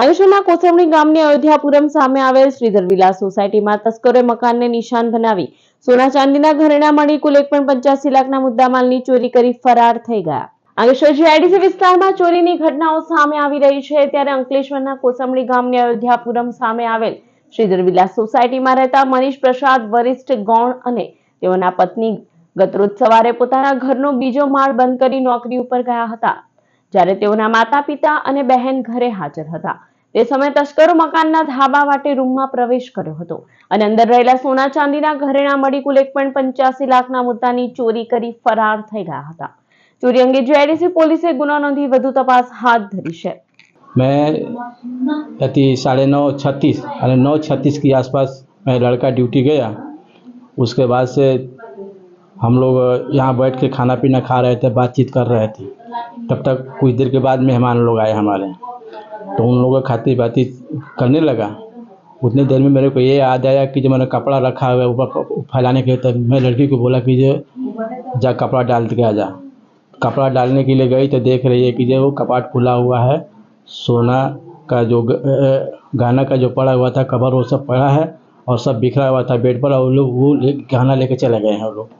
આયુષ્યના કોસરમણી ગામની અયોધ્યાપુરમ સામે આવેલ શ્રીધર વિલા સોસાયટીમાં તસ્કરોએ મકાનને નિશાન બનાવી સોના ચાંદીના ઘરેણા મળી કુલ એક પંચ્યાસી લાખના મુદ્દામાલની ચોરી કરી ફરાર થઈ ગયા આંગેશ્વરજી વિસ્તારમાં ચોરીની ઘટનાઓ સામે આવી રહી છે ત્યારે અંકલેશ્વરના કોસમણી ગામની અયોધ્યાપુરમ સામે આવેલ શ્રીધર વિલા સોસાયટીમાં રહેતા મનીષ પ્રસાદ વરિષ્ઠ ગૌણ અને તેઓના પત્ની ગતરોજ સવારે પોતાના ઘરનો બીજો માળ બંધ કરી નોકરી ઉપર ગયા હતા જ્યારે તેઓના માતા પિતા અને બહેન ઘરે હાજર હતા એ સમયે તસ્કરો મકાનના થાબાવાટી રૂમમાં પ્રવેશ કર્યો હતો અને અંદર રહેલા સોના ચાંદીના ઘરેણાં મળી કુલ 85 લાખના મુદ્દાની ચોરી કરી ફરાર થઈ ગયા હતા ચોરી અંગે જએસી પોલીસે ગુનાનોધી વધુ તપાસ હાથ ધરી છે મે પ્રતિ 9:36 અને 9:36 ની આસપાસ મે લડકા ડ્યુટી ગયાuske baad se hum log yahan baith ke khana peena kha rahe the baat chit kar rahe the tab tak kuch der ke baad mehman log aaye hamare तो उन लोगों का खातिर बाती करने लगा उतनी देर में मेरे को ये याद आया कि जो मैंने कपड़ा रखा हुआ है ऊपर फैलाने के लिए तब मैं लड़की को बोला कि जो जा कपड़ा डाल के आ जा कपड़ा डालने के लिए गई तो देख रही है कि जो वो कपाट खुला हुआ है सोना का जो गहना का जो पड़ा हुआ था कवर वो सब पड़ा है और सब बिखरा हुआ था बेड पर और लोग वो ले गहना लेके चले गए हैं वो लोग